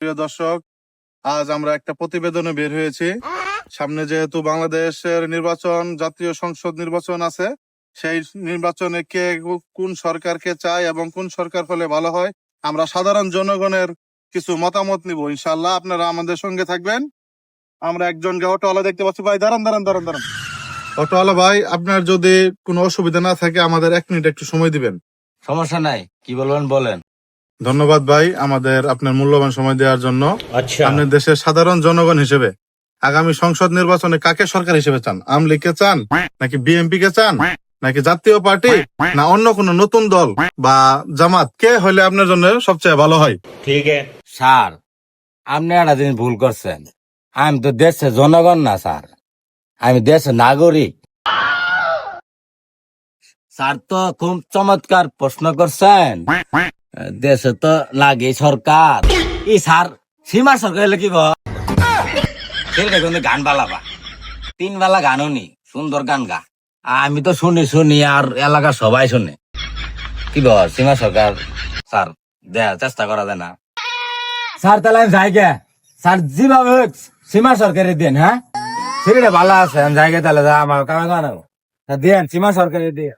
প্রিয় দর্শক, আজ আমরা একটা প্রতিবেদনে বের হয়েছি। সামনে যেহেতু বাংলাদেশের নির্বাচন, জাতীয় সংসদ নির্বাচন আছে, সেই নির্বাচনে কে কোন সরকারকে চায় এবং কোন সরকার হলে ভালো হয়, আমরা সাধারণ জনগণের কিছু মতামত নিব। ইনশাল্লাহ আপনারা আমাদের সঙ্গে থাকবেন। আমরা একজনকে অটোওয়ালা দেখতে পাচ্ছি। ভাই, দাঁড়ান দাঁড়ান দাঁড়ান দাঁড়ান। অটোওয়ালা ভাই, আপনার যদি কোনো অসুবিধা না থাকে, আমাদের এক মিনিট একটু সময় দিবেন। সমস্যা নাই। কি বলবেন, বলেন। ধন্যবাদ ভাই আমাদের আপনার মূল্যবান সময় দেওয়ার জন্য। আচ্ছা। আপনি দেশের সাধারণ জনগণ হিসেবে আগামী সংসদ নির্বাচনে কাকে সরকার হিসেবে চান? আমলিকে চান? নাকি বিএনপি কে চান? নাকি জাতীয় পার্টি? না অন্য কোন নতুন দল বা জামাত? কে হলে আপনার জন্য সবচেয়ে ভালো হয়? ঠিক স্যার আপনি একটা জিনিস ভুল করছেন। আমি তো দেশের জনগণ না স্যার। আমি দেশের নাগরিক। স্যার তো খুব চমৎকার প্রশ্ন করছেন। দেশে তো লাগে সরকার। ই স্যার, সীমা সরকার কি কিন্তু গান বালাবা। তিন বেলা গানও নি, সুন্দর গান গা। আমি তো শুনি শুনি আর এলাকার সবাই শুনে। কি বল সীমা সরকার? স্যার দেয়া চেষ্টা করা যায় না। স্যার, তাহলে আমি যাই গে। স্যার, যেভাবে সীমা সরকারের দেন হ্যাঁ? ছেলেটা ভালো আছে, আমি যাই গে, তাহলে যা, আমার কামে জানাব দেন, সীমা সরকারের দিয়ে